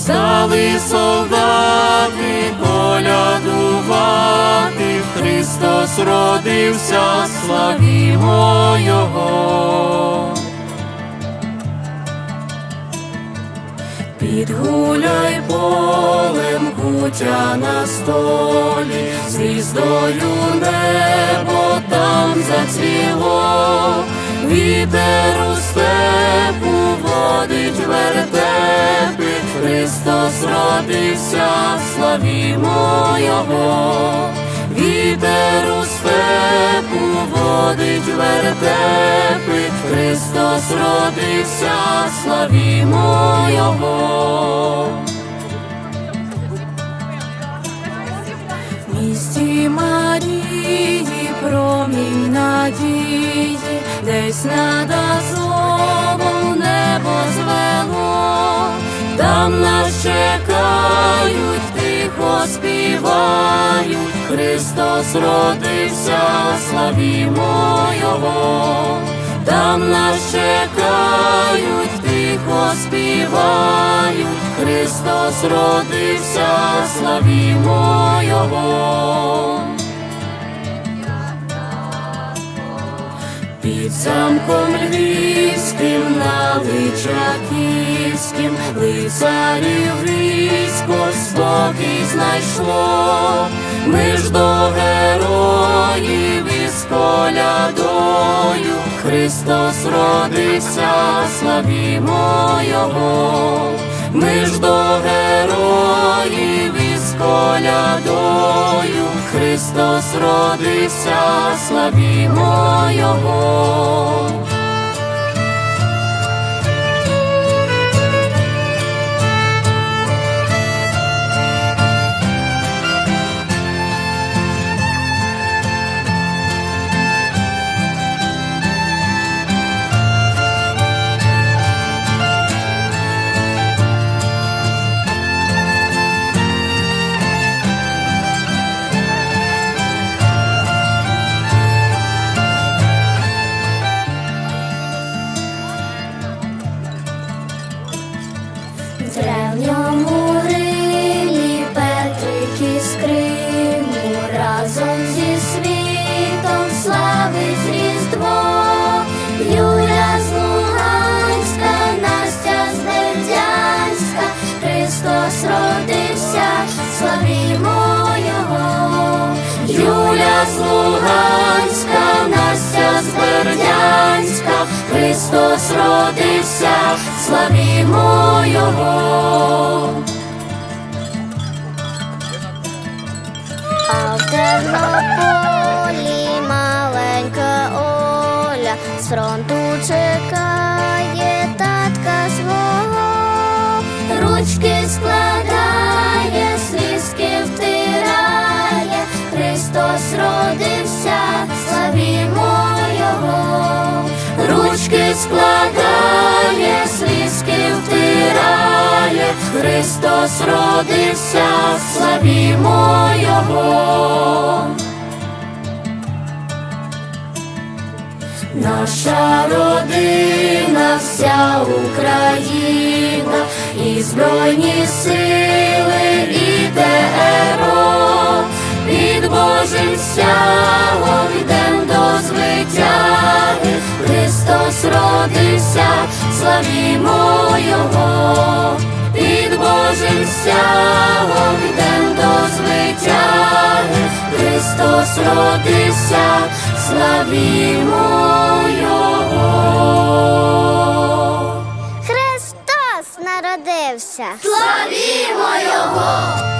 стали солдати колядувати, Христос родився, славімо Його. Підгуляй полем кутя на столі, звіздою небо там зацвіло, вітер у степу водить вертепи, Христос родився, славімо Його, вітер у степу водить вертепи, Христос родився, славімо Його. Місті Марії промінь надії, десь над там нас чекають, тихо співають, Христос родився, славімо Його, там нас чекають, тихо співають, Христос родився, славімо Його. Під замком львівським на Личаківським лицарів військо спокій знайшло, ми ж до героїв із колядою, Христос родився, славімо Його, ми ж до героїв із колядою, Христос родився, славімо Його. Христос родився, славімо Його. А в Тернополі маленька Оля з фронту чекає складає, слізки втирає, Христос родився, славімо Його. Наша родина, вся Україна, і Збройні сили, і ТРО, під Божим звитяги, Христос родився, славімо Його, під Божим стягом йдем до звитяги, Христос Христос родився, славімо Його. Христос народився. Славімо Його!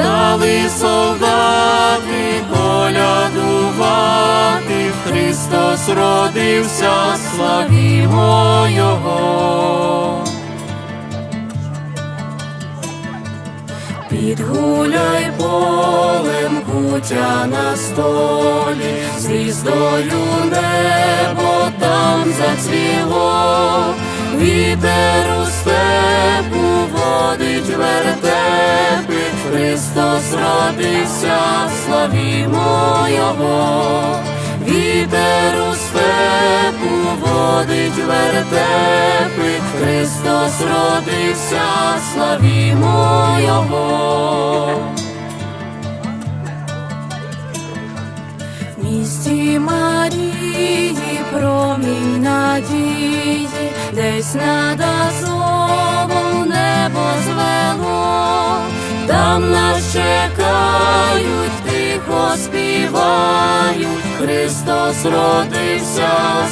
стали солдати колядувати, Христос родився, славімо Його. Підгуляй полем кутя на столі, звіздою небо там зацвіло, вітер у степу водить вертепи, Христос родився, славімо Його, вітер у степу водить вертепи, Христос родився, славімо Його. В місті Марії промінь надії, десь над Азовом звело, там нас чекають, тихо співають, Христос родився,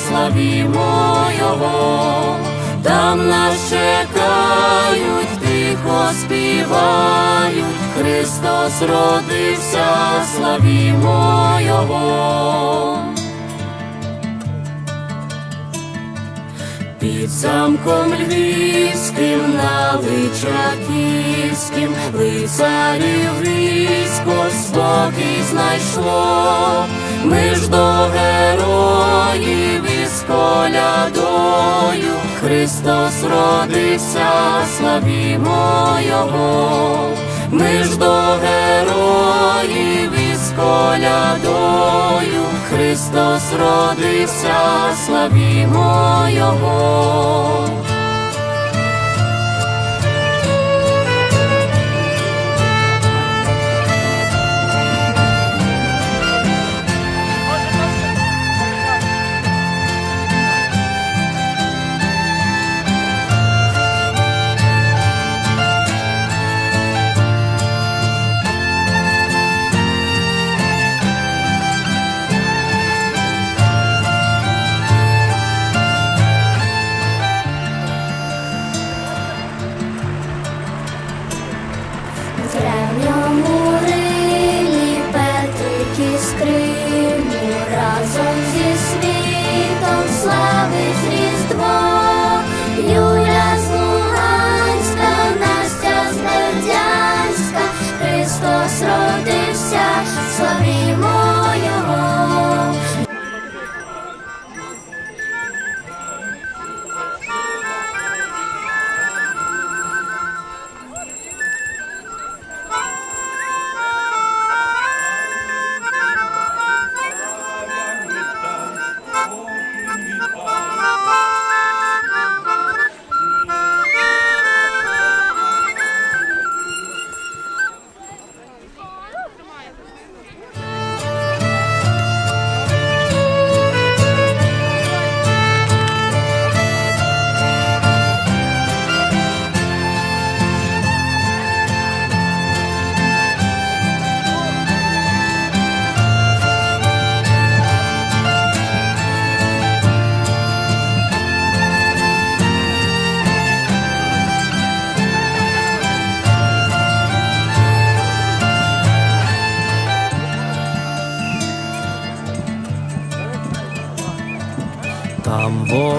славімо Його, там нас чекають, тихо співають, Христос родився, славімо Його. Під замком львівським на Личаківським лицарів військо спокій знайшло, ми ж до героїв із колядою, Христос родився, славімо Його, ми ж до героїв із колядою, Христос родився, славімо Його.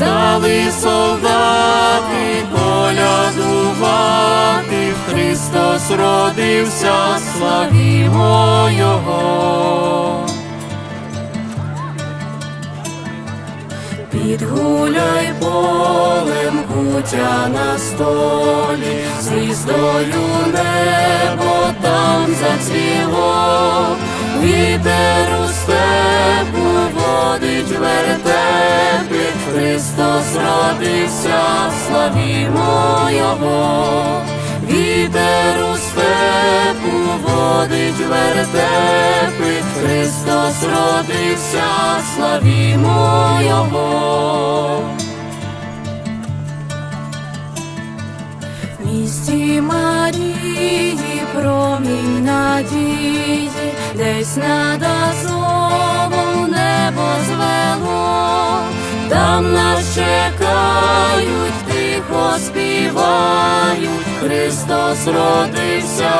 стали солдати колядувати, Христос родився, славімо Його. Підгуляй полем кутя на столі, звіздою небо там зацвіло, вітер у степу водить Христос родився, славімо Його, вітер у степу водить вертепи, Христос родився, славімо Його. В місті Марії промінь надії, десь над Азовом небо звело, там нас чекають, тихо співають, Христос родився,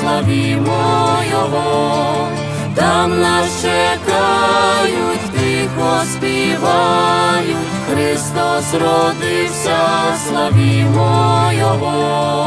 славімо Його, там нас чекають, тихо співають, Христос родився, славімо Його.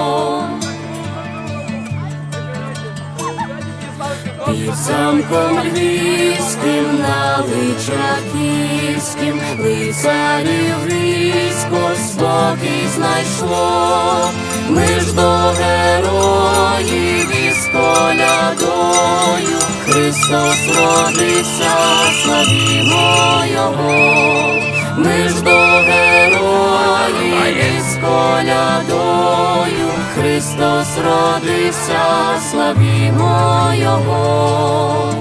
Замком львівським, на личаківським, лицарів військо спокій знайшло, ми ж до героїв із колядою, Христос родився, славімо Його, ми ж до героїв із колядою, Христос родився, славімо Його.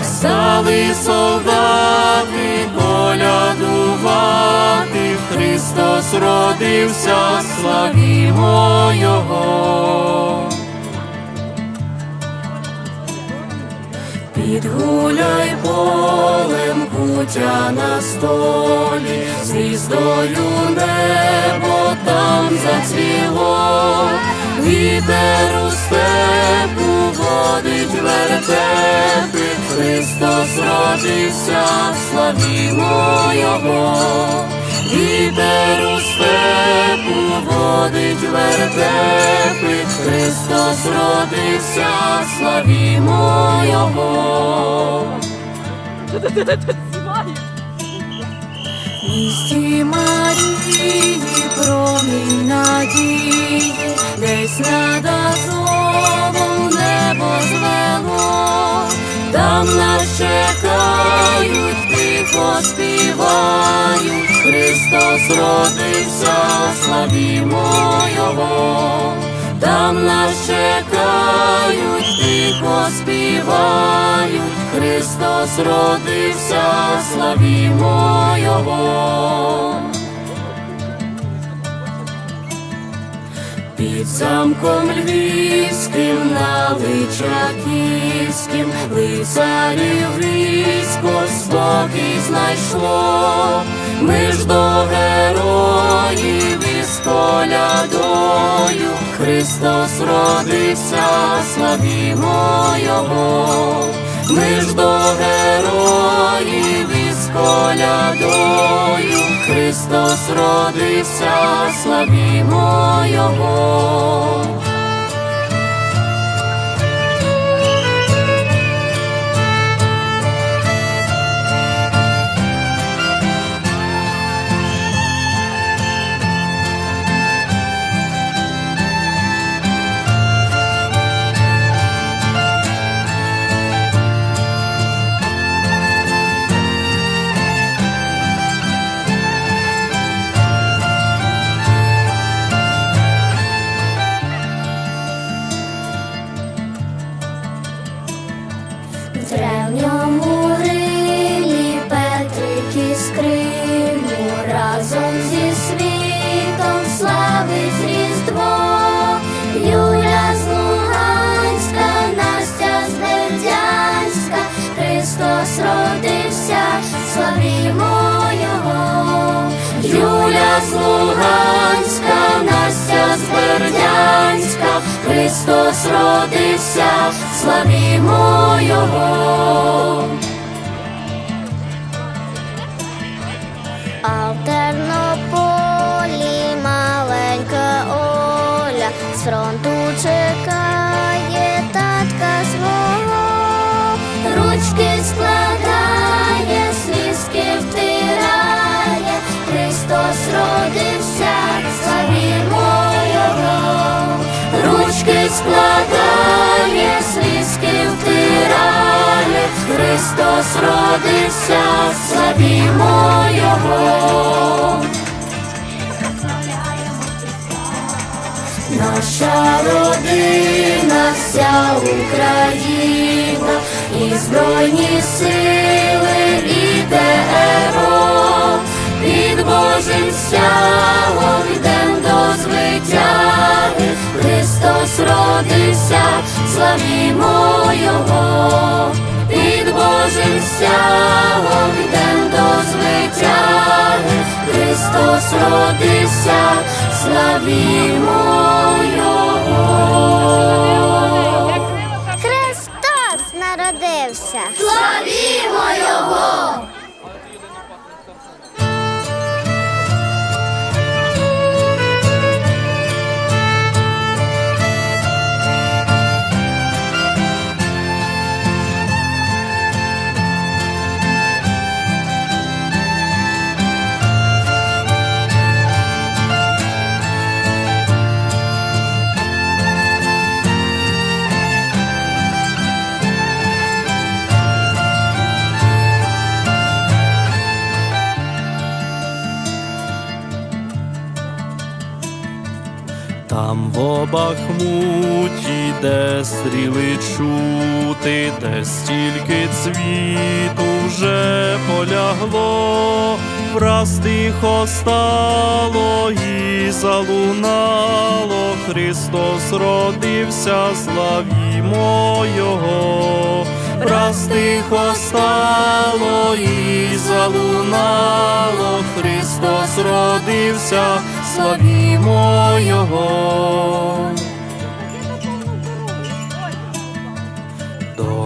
стали солдати колядувати, Христос родився, славімо Його. Підгуляй полем кутя на столі, звіздою небо там зацвіло, вітер у степу водить вертепи, Христос родився, славімо Його, вітер у степу водить вертепи, Христос родився, славімо Його. Місті Марії, промінь надії, десь над Азовом там нас чекають, тихо співають, Христос родився, славімо Його, там нас чекають, тихо співають, Христос родився, славімо Його. Замком львівським на Личаківським лицарів військо спокій знайшло, ми ж до героїв із колядою, Христос родився, славімо Його, ми ж до героїв колядою, Христос родився, славімо Його. Славімо Його. Христос родився, славімо Його. Наша родина, вся Україна, і Збройні сили, і ТРО, під Божим стягом йдем до звитяги, Христос родився, славімо Його, під Божим до звитяги, Христос родився, славімо Його. Христос народився. Славімо Його! Де стріли чути, де стільки цвіту вже полягло, враз тихо стало і залунало, Христос родився, славімо Його, враз тихо стало і залунало, Христос родився, славімо Його.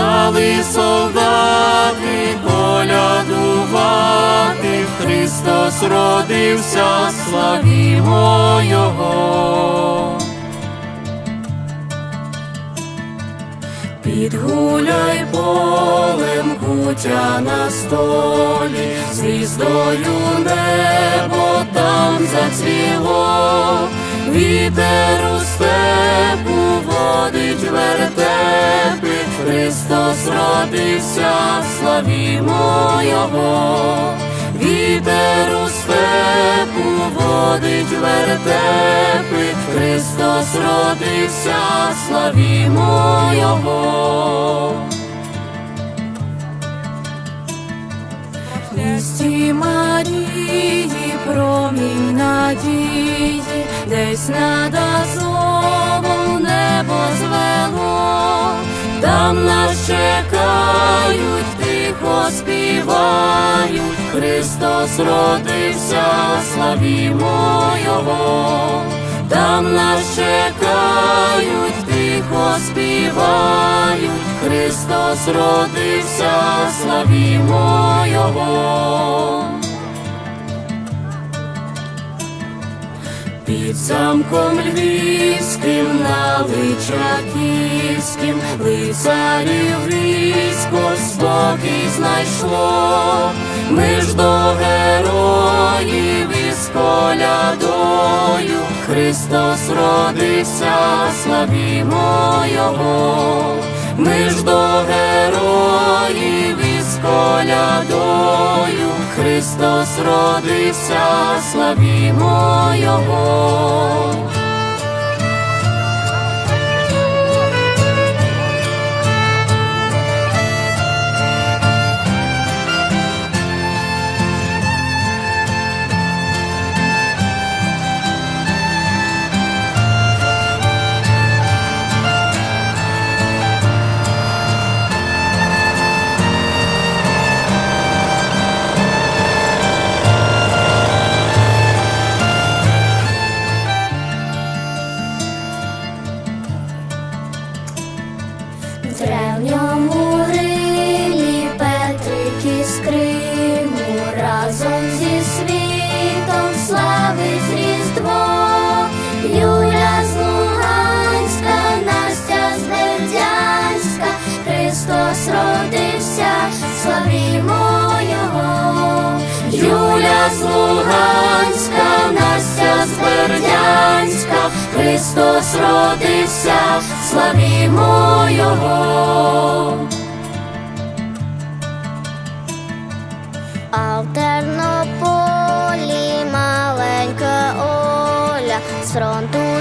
стали солдати колядувати, Христос родився, славімо Його. Підгуляй полем кутя на столі, звіздою небо там зацвіло, вітер у степу водить вертепи, Христос родився, славімо Його, вітер у степу водить вертепи, Христос родився, славімо Його. В місті Марії промінь надії, десь над Азовом небо звело, там нас чекають, тихо співають, Христос родився, славімо Його, там нас чекають, тихо співають, Христос родився, славімо Його. Під замком львівським на Личаківським лицарів військо спокій знайшло, ми ж до героїв із колядою, Христос родився, славімо Його, ми ж до героїв колядою, Христос родився, славімо Його.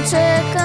took